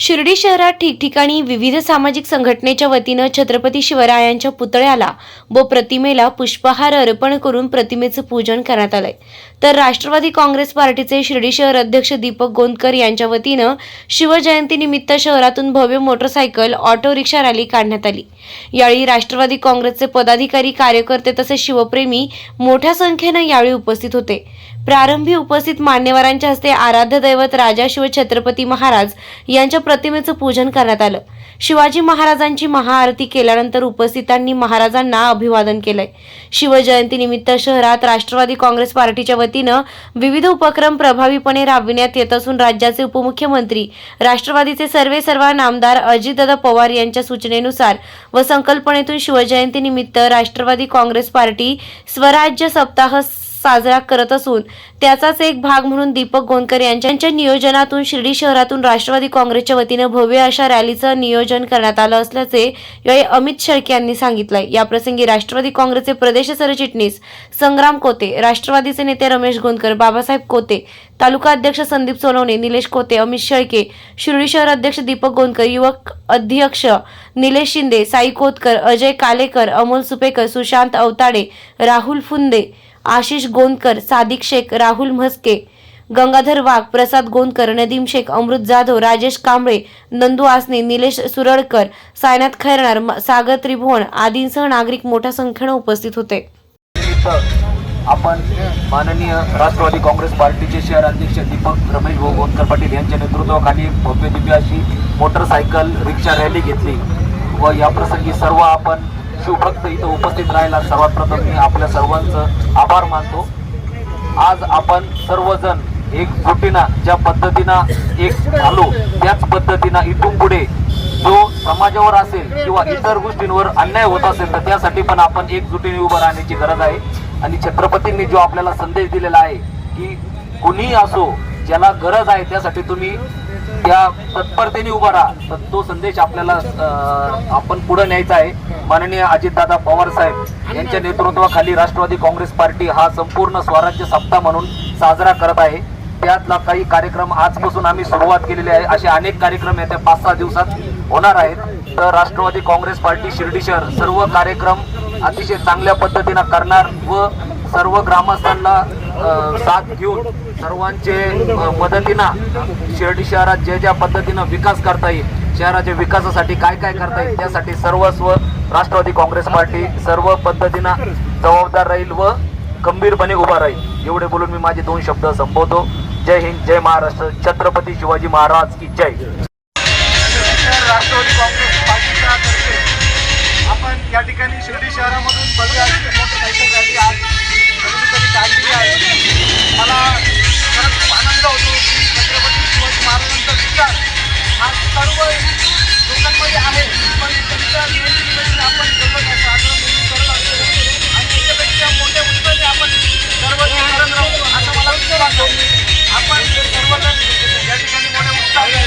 शिर्डी शहरात ठिकठिकाणी विविध सामाजिक संघटनेच्या वतीनं छत्रपती शिवरायांच्या पुतळ्याला व प्रतिमेला पुष्पहार अर्पण करून प्रतिमेचं पूजन करण्यात आलंय. तर राष्ट्रवादी काँग्रेस पार्टीचे शिर्डी शहर अध्यक्ष दीपक गोंदकर यांच्या वतीनं शिवजयंतीनिमित्त शहरातून भव्य मोटरसायकल ऑटो रिक्षा रॅली काढण्यात आली. यावेळी राष्ट्रवादी काँग्रेसचे पदाधिकारी कार्यकर्ते तसेच शिवप्रेमी मोठ्या संख्येनं यावेळी उपस्थित होते. प्रारंभी उपस्थित मान्यवरांच्या हस्ते आराध्य दैवत राजा शिव छत्रपती महाराज यांच्या प्रतिमेचं पूजन करण्यात आलं. शिवाजी महाराजांची महाआरती केल्यानंतर उपस्थितांनी महाराजांना अभिवादन केलंय. शिवजयंतीनिमित्त शहरात राष्ट्रवादी काँग्रेस पार्टीच्या वतीनं विविध उपक्रम प्रभावीपणे राबविण्यात येत असून राज्याचे उपमुख्यमंत्री राष्ट्रवादीचे सर्वे सर्व नामदार अजितदादा पवार यांच्या सूचनेनुसार व संकल्पनेतून शिवजयंतीनिमित्त राष्ट्रवादी काँग्रेस पार्टी स्वराज्य सप्ताह साजरा करत असून त्याचाच एक भाग म्हणून दीपक गोंदकर यांच्या नियोजनातून शिर्डी शहरातून राष्ट्रवादी काँग्रेसच्या वतीनं भव्य अशा रॅलीचं नियोजन करण्यात आलं असल्याचे यावेळी अमित शेळके यांनी सांगितलंय. याप्रसंगी राष्ट्रवादी काँग्रेसचे प्रदेश सरचिटणीस संग्राम कोते राष्ट्रवादीचे नेते रमेश गोंदकर बाबासाहेब कोते तालुका अध्यक्ष संदीप सोनवणे निलेश कोते अमित शेळके शिर्डी शहर अध्यक्ष दीपक गोंदकर युवक अध्यक्ष निलेश शिंदे साई कोतकर अजय कालेकर अमोल सुपेकर सुशांत अवताडे राहुल फुंदे आशिष गोंदकर सादिक शेख राहुल म्हस्के गंगाधर वाघ प्रसाद गोंदकर नदीम शेख अमृत जाधव राजेश कांबळे नंदू आसने निलेश सुरळकर सायनाथ खैरणार सागर त्रिभुवन आदींसह नागरिक मोठ्या संख्येनं उपस्थित होते. आपण माननीय राष्ट्रवादी काँग्रेस पार्टीचे शहर अध्यक्ष दीपक रमेश भाऊ गोंदकर पाटील यांच्या नेतृत्वाखाली भव्य दिव्य अशी मोटरसायकल रिक्षा रॅली घेतली व या प्रसंगी सर्व आपण शिवभक्त इथं उपस्थित राहिला सर्वात प्रथम मी आपल्या सर्वांचं आभार मानतो. आज आपण सर्वजण एकजुटीनं ज्या पद्धतीनं एक झालो त्याच पद्धतीनं इथून पुढे जो समाजावर असेल किंवा इतर गोष्टींवर अन्याय होत असेल तर त्यासाठी पण आपण एकजुटीने उभं राहण्याची गरज आहे. आणि छत्रपतींनी जो आपल्याला संदेश दिलेला आहे की कुणीही असो ज्याला गरज आहे त्यासाठी तुम्ही त्या तत्परतेने उभा राहा. तर तो संदेश आपल्याला आपण पुढे न्यायचा आहे. माननीय अजितदादा पवार साहेब यांच्या नेतृत्वाखाली राष्ट्रवादी काँग्रेस पार्टी हा संपूर्ण स्वराज्य सप्ताह म्हणून साजरा करत आहे. त्यातला काही कार्यक्रम आजपासून आम्ही सुरुवात केलेली आहे. असे अनेक कार्यक्रम येत्या पाच सहा दिवसात होणार आहेत. तर राष्ट्रवादी काँग्रेस पार्टी शिर्डी शहर सर्व कार्यक्रम अतिशय चांगल्या पद्धतीनं करणार व सर्व ग्रामस्थांना साथ घेऊन सर्वांचे मदतीनं शिर्डी शहरात जे ज्या पद्धतीनं विकास करता येईल शहराच्या विकासासाठी काय काय करता येईल त्यासाठी सर्वस्व राष्ट्रवादी काँग्रेस पार्टी सर्व पद्धतीनं जबाबदार राहील व गंभीरपणे उभा राहील. एवढे बोलून मी माझे दोन शब्द संपवतो. जय हिंद जय महाराष्ट्र. छत्रपती शिवाजी महाराज की जय. राष्ट्रवादी काँग्रेस पार्टीच्या तर्फे आपण या ठिकाणी शिर्डी शहरामधून भव्य मोटरसायकल रॅली आज आहे. मला खरंच खूप आनंद होतो की छत्रपती शिवाजी महाराजांचा विचार हा सर्व लोकांमध्ये आहे. पण त्यांच्या आपण करत असतो आणि त्याच्यापेक्षा मोठ्या उत्साहाने आपण सर्वजण करत मला आपण सर्वजण या ठिकाणी मोठ्या उत्साहाने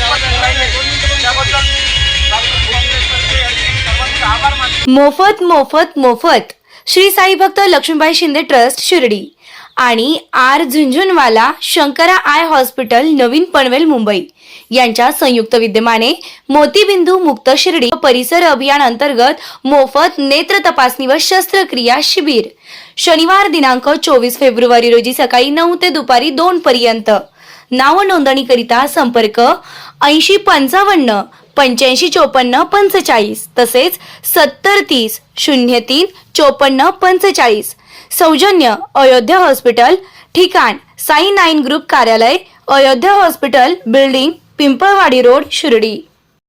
त्याबद्दल मोफत मोफत मोफत. श्री साई भक्त लक्ष्मीबाई शिंदे ट्रस्ट शिर्डी. आणि R Jhunjhunwala Shankara eye hospital नवीन पनवेल मुंबई. यांच्या संयुक्त विद्यमाने मोतीबिंदू मुक्त शिर्डी परिसर अभियान अंतर्गत मोफत नेत्र तपासणी व शस्त्रक्रिया शिबिर. शनिवार दिनांक चोवीस फेब्रुवारी रोजी सकाळी नऊ ते दुपारी दोन पर्यंत. नाव नोंदणीकरिता संपर्क ऐंशी पंचावन्न पंच्याऐंशी चोपन्न पंचेचाळीस तसेच सत्तर तीस शून्य तीन चोपन्न पंचेचाळीस. सौजन्य अयोध्या हॉस्पिटल ठिकाण साई नाईन ग्रुप कार्यालय Ayodhya hospital building Pimpalwadi road Shirdi.